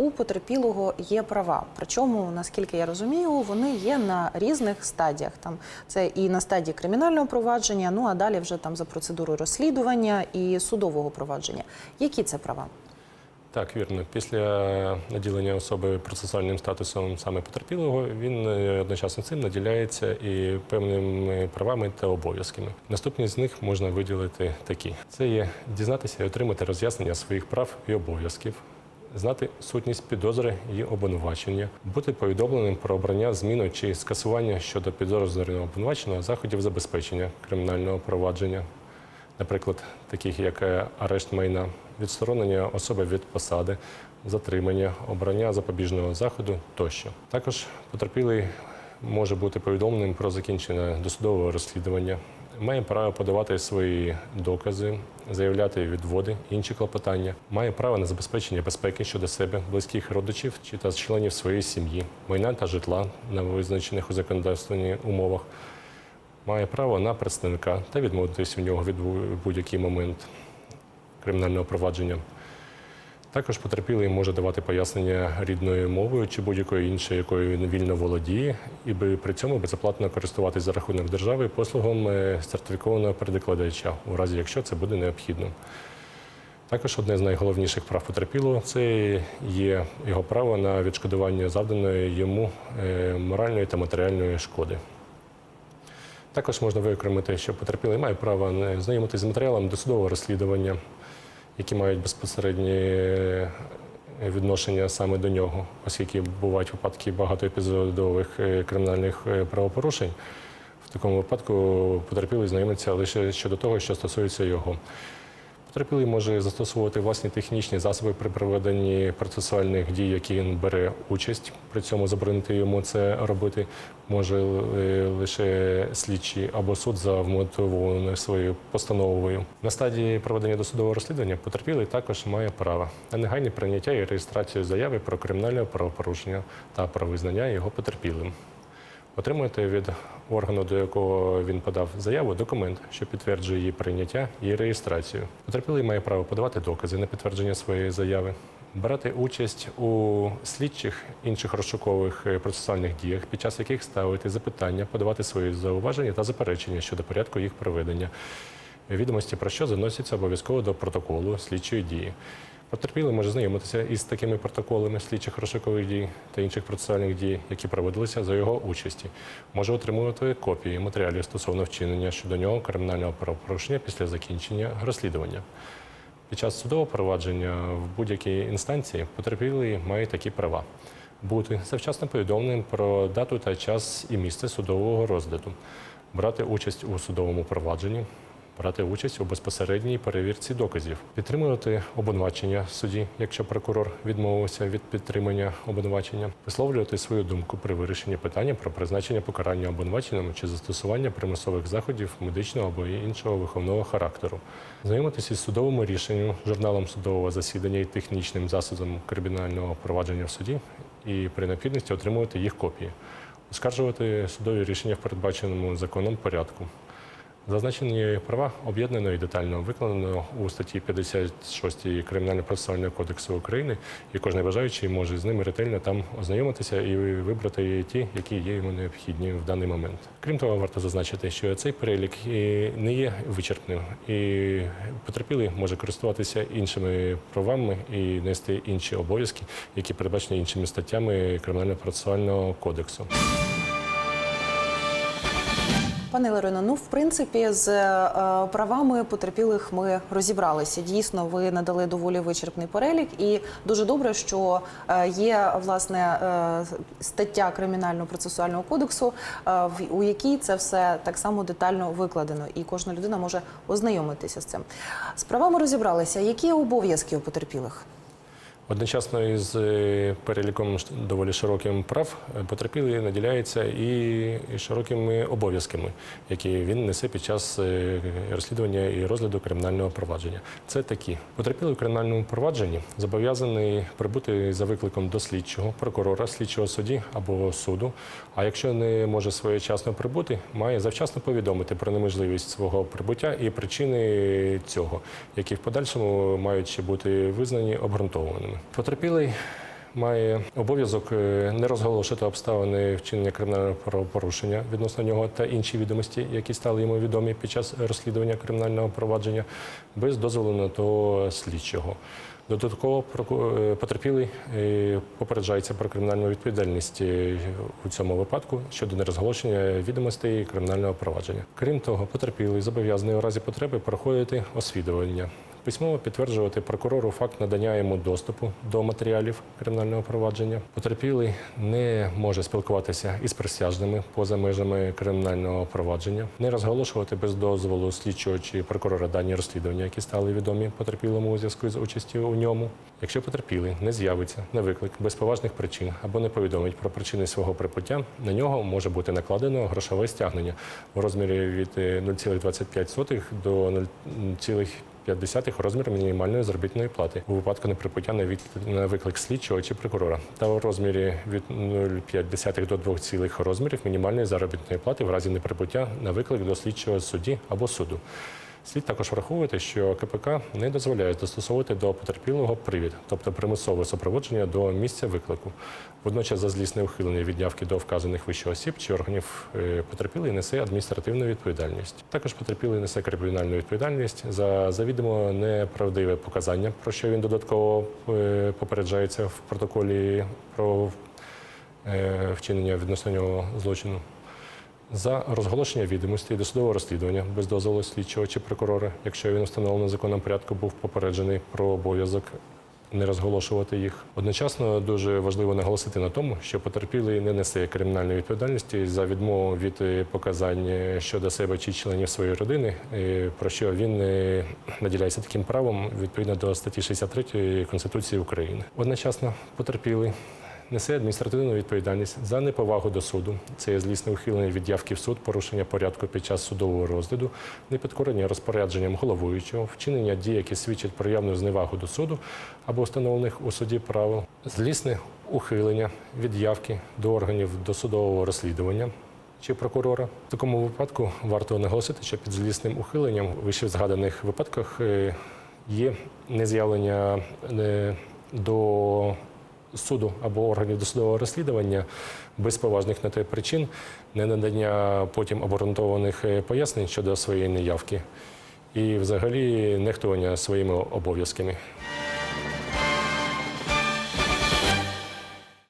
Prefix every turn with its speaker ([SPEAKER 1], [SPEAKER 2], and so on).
[SPEAKER 1] у потерпілого є права. Причому, наскільки я розумію, вони є на різних стадіях. Там це і на стадії кримінального провадження, ну а далі вже там за процедурою розслідування і судового провадження. Які це права?
[SPEAKER 2] Так, вірно. Після наділення особи процесуальним статусом саме потерпілого, він е, одночасно цим наділяється і певними правами та обов'язками. Наступні з них можна виділити такі: це є дізнатися і отримати роз'яснення своїх прав і обов'язків. Знати сутність підозри і обвинувачення, бути повідомленим про обрання зміну чи скасування щодо підозрюваного обвинуваченого заходів забезпечення кримінального провадження, наприклад, таких як е, арешт майна, відсторонення особи від посади, затримання, обрання запобіжного заходу тощо. Також потерпілий може бути повідомленим про закінчення досудового розслідування, має право подавати свої докази, заявляти відводи, інші клопотання, має право на забезпечення безпеки щодо себе, близьких родичів чи та членів своєї сім'ї, майна та житла на визначених у законодавстві умовах має право на представника та відмовитися у нього від будь-який момент кримінального провадження. Також потерпілий може давати пояснення рідною мовою чи будь-якою іншою, якою він вільно володіє, і при цьому безоплатно користуватись за рахунок держави послугом е, сертифікованого перекладача, у разі якщо це буде необхідно. Також одне з найголовніших прав потерпілого це є його право на відшкодування завданої йому е, моральної та матеріальної шкоди. Також можна виокремити, що потерпілий має право знайомитися з матеріалами досудового розслідування, які мають безпосереднє е, відношення саме до нього, оскільки бувають випадки багатоепізодових е, кримінальних е, правопорушень. В такому випадку потерпілий знайомиться лише щодо того, що стосується його. Потерпілий може застосовувати власні технічні засоби при проведенні процесуальних дій, які він бере участь. При цьому заборонити йому це робити може е, лише слідчий або суд за вмотивованою своєю постановою. На стадії проведення досудового розслідування потерпілий також має право на негайне прийняття і реєстрацію заяви про кримінальне правопорушення та про визнання його потерпілим. Отримуєте від органу, до якого він подав заяву, документ, що підтверджує її прийняття і реєстрацію. Потерпілий має право подавати докази на підтвердження своєї заяви, брати участь у слідчих інших розшукових е, процесуальних діях, під час яких ставити запитання, подавати свої зауваження та заперечення щодо порядку їх проведення. Відомості про що заносяться обов'язково до протоколу слідчої дії. Потерпілий може знайомитися із такими протоколами слідчих розшукових дій та інших процесуальних дій, які проводилися за його участі. Може отримувати копії матеріалів стосовно вчинення щодо нього кримінального правопорушення після закінчення розслідування. Під час судового провадження в будь-якій інстанції потерпілий має такі права: бути завчасно повідомленим про дату та час і місце судового розгляду, брати участь у судовому провадженні, брати участь у безпосередній перевірці доказів, підтримувати обвинувачення в суді, якщо прокурор відмовився від підтримання обвинувачення, висловлювати свою думку при вирішенні питання про призначення покарання обвинуваченому чи застосування примусових заходів медичного або іншого виховного характеру, знайомитися із судовим рішенням, журналом судового засідання і технічним засобом кримінального провадження в суді, і при необхідності отримувати їх копії, оскаржувати судові рішення в передбаченому законом порядку. Зазначені права об'єднано і детально викладено у статті 56 Кримінально-процесуального кодексу України, і кожен бажаючий може з ними ретельно там ознайомитися і вибрати ті, які є йому необхідні в даний момент. Крім того, варто зазначити, що цей перелік не є вичерпним, і потерпілий може користуватися іншими правами і нести інші обов'язки, які передбачені іншими статтями Кримінально-процесуального кодексу.
[SPEAKER 1] Пане Ірино, ну в принципі, з е, правами потерпілих ми розібралися. Дійсно, ви надали доволі вичерпний перелік, і дуже добре, що е, є власне е, стаття кримінального процесуального кодексу, в- у якій це все так само детально викладено, і кожна людина може ознайомитися з цим. З правами розібралися. Які обов'язки у потерпілих?
[SPEAKER 2] Одночасно із е, переліком доволі широким прав е, потерпілий наділяється і широкими обов'язками, які він несе під час е, розслідування і розгляду кримінального провадження. Це такі потерпілий у кримінальному провадженні зобов'язаний прибути за викликом до слідчого, прокурора, слідчого судді або суду. А якщо не може своєчасно прибути, має завчасно повідомити про неможливість свого прибуття і причини цього, які в подальшому мають ще бути визнані обґрунтованими. Потерпілий має обов'язок е, не розголошувати обставини вчинення кримінального правопорушення відносно нього та інші відомості, які стали йому відомі під час розслідування кримінального провадження, без дозволу на того слідчого. Додатково е, потерпілий е, попереджається про кримінальну відповідальність у цьому випадку щодо нерозголошення відомостей кримінального провадження. Крім того, потерпілий зобов'язаний у разі потреби проходити освідування. Письмово підтверджувати прокурору факт надання йому доступу до матеріалів кримінального провадження. Потерпілий не може спілкуватися із присяжними поза межами кримінального провадження, не розголошувати без дозволу слідчого чи прокурора дані розслідування, які стали відомі потерпілому у зв'язку з участю у ньому. Якщо потерпілий не з'явиться на виклик без поважних причин або не повідомить про причини свого припуття, на нього може бути накладено грошове стягнення у розмірі від е, 0,25 до 0,5 розміру мінімальної заробітної плати у випадку неприпуття на, від... на виклик слідчого чи прокурора, та у розмірі від 0,5 до 2 цілих розмірів мінімальної заробітної плати в разі неприбуття на виклик до слідчого судді або суду. Слід також враховувати, що КПК не дозволяє застосовувати до потерпілого привід, тобто примусове супроводження до місця виклику. Водночас за злісне ухилення від явки до вказаних вище осіб чи органів е, потерпілий несе адміністративну відповідальність. Також потерпілий несе кримінальну відповідальність за завідомо неправдиве показання, про що він додатково е, попереджається в протоколі про е, вчинення відносно нього злочину. За розголошення відомостей досудового розслідування без дозволу слідчого чи прокурора, якщо він встановлений законом порядку, був попереджений про обов'язок не розголошувати їх. Одночасно дуже важливо наголосити на тому, що потерпілий не несе кримінальної відповідальності за відмову від е, показань е, щодо себе чи членів своєї родини, е, про що він е, наділяється таким правом відповідно до статті 63 Конституції України. Одночасно потерпілий несе адміністративну відповідальність за неповагу до суду. Це є злісне ухилення від явки в суд, порушення порядку під час судового розгляду, непідкорення розпорядженням головуючого, вчинення дій, які свідчать про явну зневагу до суду або встановлених у суді правил, злісне ухилення від явки до органів досудового розслідування. Чи прокурора в такому випадку варто наголосити, що під злісним ухиленням в вище згаданих випадках е, є нез'явлення е, до суду або органів досудового розслідування без поважних на те причин, не надання потім обґрунтованих е, пояснень щодо своєї неявки і взагалі нехтування своїми обов'язками.